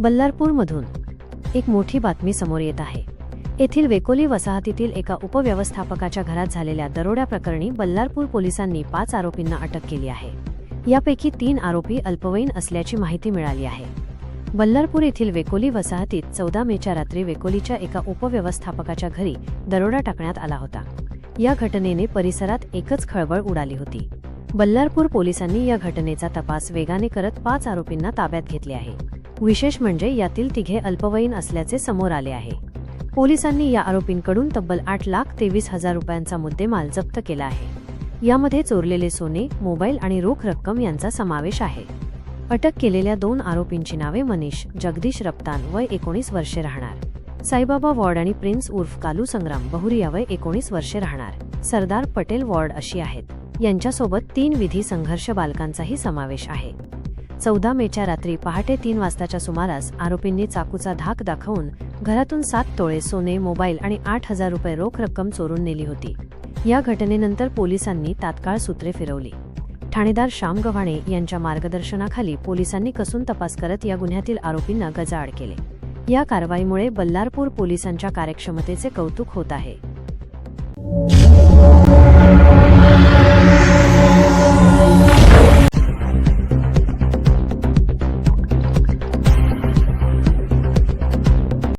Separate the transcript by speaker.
Speaker 1: बल्लारपूरमधून एक मोठी बातमी समोर येत आहे. येथील वेकोली वसाहतीतील एका उपव्यवस्थापकाच्या घरात झालेल्या दरोड्या प्रकरणी बल्लारपूर पोलिसांनी पाच आरोपींना अटक केली आहे. यापैकी तीन आरोपी अल्पवयीन असल्याची माहिती मिळाली आहे. बल्लारपूर येथील वेकोली वसाहतीत चौदा मेच्या रात्री वेकोलीच्या एका उपव्यवस्थापकाच्या घरी दरोडा टाकण्यात आला होता. या घटनेने परिसरात एकच खळबळ उडाली होती. बल्लारपूर पोलिसांनी या घटनेचा तपास वेगाने करत पाच आरोपींना ताब्यात घेतले आहे. विशेष म्हणजे यातील तिघे अल्पवयीन असल्याचे समोर आले आहे. पोलिसांनी या आरोपींकडून तब्बल आठ लाख तेवीस हजार रुपयांचा मुद्देमाल जप्त केला आहे. यामध्ये चोरलेले सोने मोबाईल आणि रोख रक्कम यांचा समावेश आहे. अटक केलेल्या दोन आरोपींची नावे मनीष जगदीश रप्तान वय एकोणीस वर्षे राहणार. साईबाबा वॉर्ड आणि प्रिन्स उर्फ कालू संग्राम बहुरिया वय एकोणीस वर्षे राहणार. सरदार पटेल वॉर्ड अशी आहेत. यांच्यासोबत तीन विधी संघर्ष बालकांचाही समावेश आहे. चौदा मेच्या रात्री पहाटे तीन वाजताच्या सुमारास आरोपींनी चाकूचा धाक दाखवून घरातून सात तोळे सोने मोबाईल आणि आठ हजार रुपये रोख रक्कम चोरून नेली होती. या घटनेनंतर पोलिसांनी तात्काळ सूत्रे फिरवली. ठाणेदार श्याम गव्हाणे यांच्या मार्गदर्शनाखाली पोलिसांनी कसून तपास करत या गुन्ह्यातील आरोपींना गजाआड केले. या कारवाईमुळे बल्लारपूर पोलिसांच्या कार्यक्षमतेचे कौतुक होत आहे.